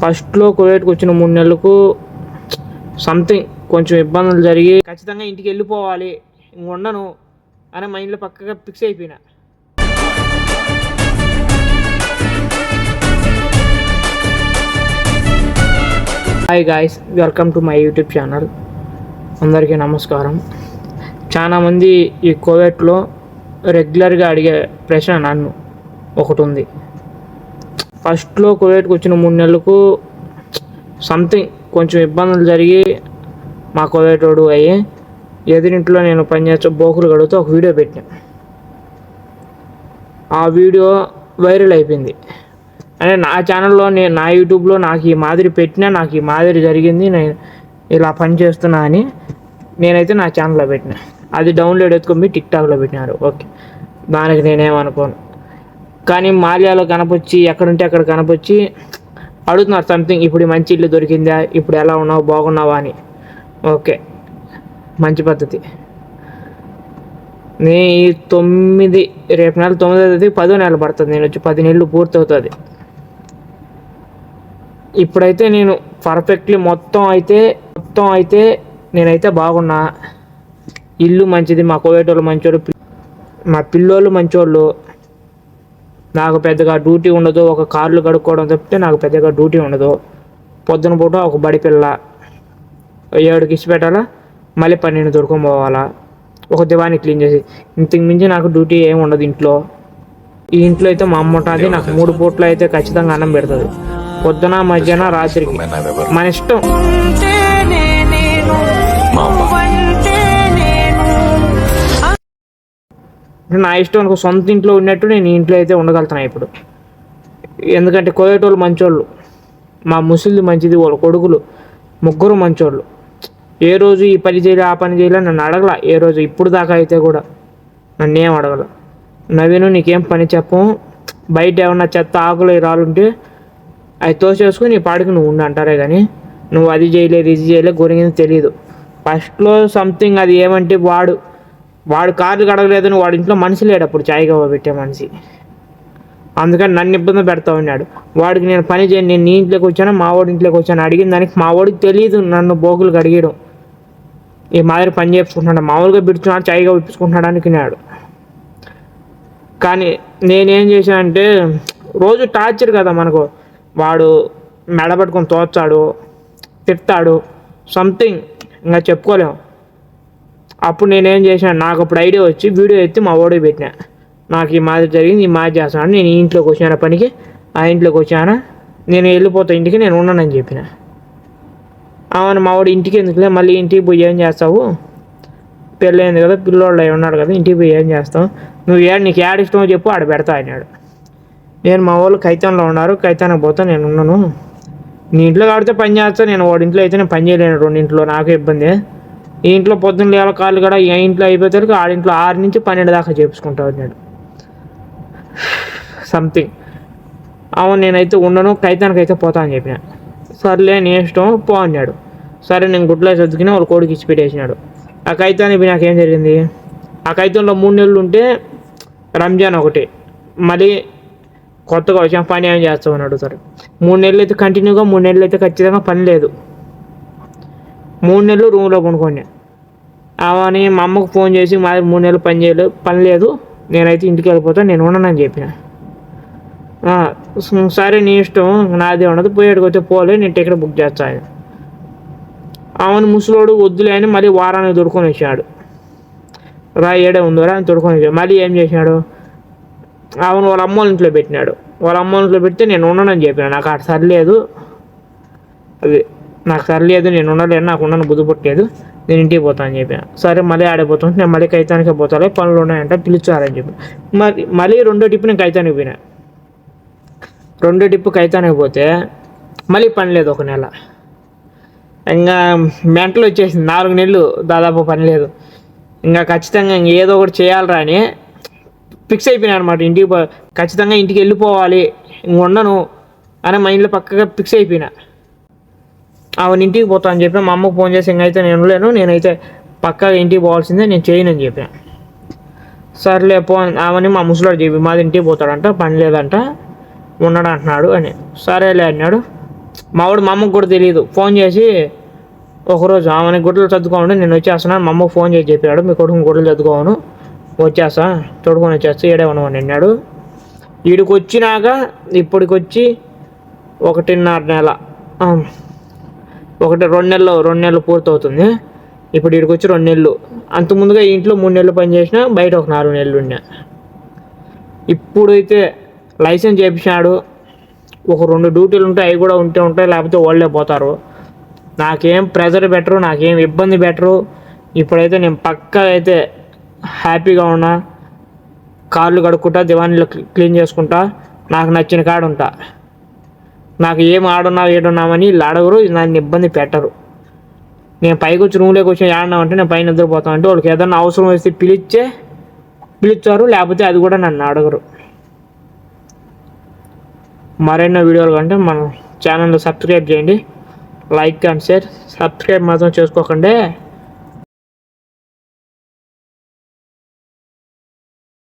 ఫస్ట్లో కువైట్కి వచ్చిన మూడు నెలలకు సంథింగ్ కొంచెం ఇబ్బందులు జరిగి ఖచ్చితంగా ఇంటికి వెళ్ళిపోవాలి ఇంక ఉండను అని మైండ్లో పక్కగా ఫిక్స్ అయిపోయినా. Hi guys welcome to my YouTube channel అందరికీ నమస్కారం. చాలామంది ఈ కోవిడ్లో రెగ్యులర్గా అడిగే ప్రశ్న నన్ను ఒకటి ఉంది. ఫస్ట్లో కువైట్కి వచ్చిన మూడు నెలలకు సంథింగ్ కొంచెం ఇబ్బందులు జరిగి మా కోవిడ్ అయ్యి ఎదురింట్లో నేను పనిచేసే బోకులు గడుగుతూ ఒక వీడియో పెట్టిన. ఆ వీడియో వైరల్ అయిపోయింది. అంటే నా ఛానల్లో నేను నా యూట్యూబ్లో నాకు ఈ మాదిరి పెట్టినా నాకు ఈ మాదిరి జరిగింది నేను ఇలా పని చేస్తున్నా అని నేనైతే నా ఛానల్లో పెట్టిన. అది డౌన్లోడ్ ఎత్తుకొని టిక్ టాక్లో పెట్టినారు. ఓకే. దానికి నేనేమనుకోను. కానీ మాల్యాలో కనపొచ్చి ఎక్కడుంటే అక్కడ కనపొచ్చి అడుగుతున్నారు సంథింగ్ ఇప్పుడు మంచి ఇల్లు దొరికిందా? ఇప్పుడు ఎలా ఉన్నావు? బాగున్నావా? అని. ఓకే. మంచి పద్ధతి. నే ఈ తొమ్మిది రేపు నెల తొమ్మిదో తేదీ పదో నెల పడుతుంది. నేను వచ్చి పది నెలలు పూర్తవుతుంది. ఇప్పుడైతే నేను పర్ఫెక్ట్లీ మొత్తం అయితే మొత్తం అయితే నేనైతే బాగున్నా. ఇల్లు మంచిది మా కోవేటోళ్ళు మంచోళ్ళు మా పిల్లోళ్ళు మంచోళ్ళు. నాకు పెద్దగా డ్యూటీ ఉండదు ఒక కార్లు కడుక్కోవడం తప్పితే నాకు పెద్దగా డ్యూటీ ఉండదు. పొద్దున పూట ఒక బడి పిల్ల ఏడుకి ఇచ్చి పెట్టాలా? మళ్ళీ పన్నెండు దొరుకుని పోవాలా? ఒక దివాన్ని క్లీన్ చేసి ఇంతకు మించి నాకు డ్యూటీ ఏమి ఉండదు ఇంట్లో. ఈ ఇంట్లో అయితే మా అమ్మ ఉంటుంది నాకు మూడు పూట్లు అయితే ఖచ్చితంగా అన్నం పెడుతుంది. పొద్దున మధ్యాహ్నం రాత్రికి. మన ఇష్టం. నా ఇష్టం అనుకో సొంత ఇంట్లో ఉన్నట్టు నేను ఇంట్లో అయితే ఉండగలుగుతాను ఇప్పుడు. ఎందుకంటే కోయేటోళ్ళు మంచోళ్ళు. మా ముసలిది మంచిది వాళ్ళ కొడుకులు ముగ్గురు మంచోళ్ళు. ఏ రోజు ఈ పని చేయలే ఆ పని చేయలే నన్ను అడగల. ఏ రోజు ఇప్పుడు దాకా అయితే కూడా నన్ను ఏం అడగల. నవీను నీకేం పని చెప్పం. బయట ఏమన్నా చెత్త ఆకులు రాలుంటే అవి తోసేసుకుని నీ పాడికి నువ్వు ఉండు అంటారే కానీ నువ్వు అది చేయలేదు ఇది చేయలేదు గురించి తెలియదు ఫస్ట్లో సంథింగ్ అది ఏమంటే వాడు. వాడు కార్లు కడగలేదని వాడి ఇంట్లో మనిషి లేడు అప్పుడు చాయ్ పెట్టే మనిషి. అందుకని నన్ను ఇబ్బంది పెడతా ఉన్నాడు. వాడికి నేను పని చేయను నేను నీ ఇంట్లోకి వచ్చాను మా వాడి ఇంట్లోకి వచ్చాను అడిగిన దానికి మా వాడికి తెలియదు నన్ను బోకులు కడిగడం ఈ మాదిరి పని చేసుకుంటున్నాడు మామూలుగా బిడుచున్నాడు చాయ్గా ఇప్పించుకుంటున్నాడు అనుకున్నాడు. కానీ నేనేం చేశానంటే రోజు టార్చర్ కదా మనకు. వాడు మెడబట్టుకొని తోచాడు తిడతాడు సంథింగ్ ఇంకా చెప్పుకోలేము. అప్పుడు నేనేం చేశాను నాకు అప్పుడు ఐడియా వచ్చి వీడియో ఎత్తి మా ఓడికి పెట్టిన. నాకు ఈ మాదిరి జరిగింది ఈ మాది చేస్తాను నేను ఈ ఇంట్లోకి వచ్చాను పనికి ఆ ఇంట్లోకి వచ్చాను నేను వెళ్ళిపోతా ఇంటికి నేను ఉన్నానని చెప్పిన. అవును మా వాడు ఇంటికి ఎందుకులే మళ్ళీ ఇంటికి పోయి ఏం చేస్తావు? పెళ్ళైంది కదా పిల్లోళ్ళు అయి ఉన్నాడు కదా ఇంటికి పోయి ఏం చేస్తావు? నువ్వు ఏ నీకు ఏడు ఇష్టమో చెప్పు ఆడ పెడతా అన్నాడు. నేను మా వాళ్ళు కైతాన్లో ఉన్నారు కైతానికి పోతా నేను ఉన్నాను నీ ఇంట్లో కాడితే పని చేస్తా నేను వాడి ఇంట్లో అయితే నేను పని చేయలేను రెండు ఇంట్లో నాకు ఇబ్బంది. ఈ ఇంట్లో పొద్దున్న లేవాలి కాళ్ళు కూడా ఏ ఇంట్లో అయిపోతారు ఆడింట్లో ఆరు నుంచి పన్నెండు దాకా చేపించుకుంటా ఉన్నాడు. సంథింగ్ అవును నేనైతే ఉండను కైతానికి అయితే పోతా అని చెప్పిన. సర్లే నీ ఇష్టం పో అన్నాడు. సరే నేను గుడ్లో చదువుకుని వాళ్ళ కోడికి ఇచ్చి పెట్టేసినాడు. ఆ కైతానికి నాకేం జరిగింది? ఆ కైతంలో మూడు నెలలు ఉంటే రంజాన్ ఒకటి. మళ్ళీ కొత్తగా వచ్చాం పని ఏం చేస్తామని అడుగుతారు మూడు నెలలు అయితే కంటిన్యూగా మూడు నెలలు అయితే ఖచ్చితంగా పని లేదు. మూడు నెలలు రూమ్లో కొనుక్కోండి అవని మా అమ్మకు ఫోన్ చేసి మాది మూడు నెలలు పని చేయలేదు పని లేదు. నేనైతే ఇంటికి వెళ్ళిపోతాను నేను ఉండనని చెప్పిన. సరే నీ ఇష్టం నాదే ఉండదు పోయేటికి వస్తే పోలే నేను టికెట్ బుక్ చేస్తాను అవును ముసలోడు వద్దులే అని మళ్ళీ వారానికి దొడుకొని వచ్చాడు. రా ఏడే ఉందోరా అని తొడుకొని వచ్చాడు. మళ్ళీ ఏం చేసినాడు? అవును వాళ్ళ అమ్మ వాళ్ళ ఇంట్లో పెట్టినాడు. వాళ్ళ అమ్మ ఇంట్లో పెడితే నేను ఉండనని చెప్పిన. నాకు అటు సర్లేదు. అది నాకు సర్లేదు నేను ఉండలేను నాకు ఉండను బుద్ధి పుట్టలేదు. నేను ఇంటికి పోతాను అని చెప్పాను. సరే మళ్ళీ ఆడిపోతుంటే నేను మళ్ళీ కైతానికి పోతాలే పనులు ఉన్నాయంటే పిలుచారని చెప్పి. మరి మళ్ళీ రెండో టిప్పు నేను కైతానికి పోయినా. రెండో టిప్పు కైతానికి పోతే మళ్ళీ పని లేదు ఒక నెల. ఇంకా మెంటలు వచ్చేసింది నాలుగు నెలలు దాదాపు పని లేదు. ఇంకా ఖచ్చితంగా ఇంక ఏదో ఒకటి చేయాలిరా అని ఫిక్స్ అయిపోయినా అనమాట ఇంటికి పో ఖచ్చితంగా ఇంటికి వెళ్ళిపోవాలి ఇంక ఉండను అని మైండ్లో పక్కగా ఫిక్స్ అయిపోయినా. ఆవిడ ఇంటికి పోతా అని చెప్పి మా అమ్మకు ఫోన్ చేసి ఇంకైతే నేను లేను నేనైతే పక్కా ఇంటికి పోవాల్సిందే నేను చేయను అని చెప్పాను. సర్లే పో అవన్నీ మా ముసలాడు చెప్పి మాది ఇంటికి పోతాడంట పని లేదంట ఉన్నాడు అంటున్నాడు అని. సరేలే అన్నాడు. మావాడు మా అమ్మకు కూడా తెలియదు ఫోన్ చేసి ఒకరోజు ఆమె గుడ్డలు చదువుకోండి నేను వచ్చేస్తున్నాను మా అమ్మకు ఫోన్ చేసి చెప్పాడు. మీ కొడుకు గుడ్డలు చదువుకోను వచ్చేస్తా తొడుకొని వచ్చేస్తా ఏడే ఉండమని అన్నాడు. వీడికి వచ్చినాక ఇప్పటికొచ్చి ఒకటిన్నర నెల ఒకటి రెండు నెలలు రెండు నెలలు పూర్తవుతుంది. ఇప్పుడు ఇక్కడికి వచ్చి రెండు నెలలు. అంత ముందుగా ఇంట్లో మూడు నెలలు పనిచేసిన బయట ఒక నాలుగు నెలలు ఉన్నా ఇప్పుడైతే లైసెన్స్ చేయించినాడు ఒక రెండు డ్యూటీలు ఉంటాయి అవి కూడా ఉంటే ఉంటాయి లేకపోతే వాళ్ళే పోతారు. నాకేం ప్రెజర్ బెటరు నాకేం ఇబ్బంది బెటరు. ఇప్పుడైతే నేను పక్కా అయితే హ్యాపీగా ఉన్నా. కార్లు కడుక్కుంటా దివాణిలో క్లీన్ చేసుకుంటా. నాకు నచ్చిన కాడ ఉంటా. నాకు ఏం ఆడున్నావు ఏడున్నామని వీళ్ళు అడగరు నన్ను ఇబ్బంది పెట్టరు. నేను పైకి వచ్చి రూమ్లోకి వచ్చి ఆడినామంటే నేను పైన నిద్రపోతాను అంటే వాళ్ళకి ఏదన్నా అవసరం వస్తే పిలిచే పిలిచారు లేకపోతే అది కూడా నన్ను అడగరు మరెన్నో వీడియోలు కంటే మన ఛానల్ సబ్స్క్రైబ్ చేయండి. లైక్ అండ్ షేర్ సబ్స్క్రైబ్ మాత్రం చేసుకోకండి.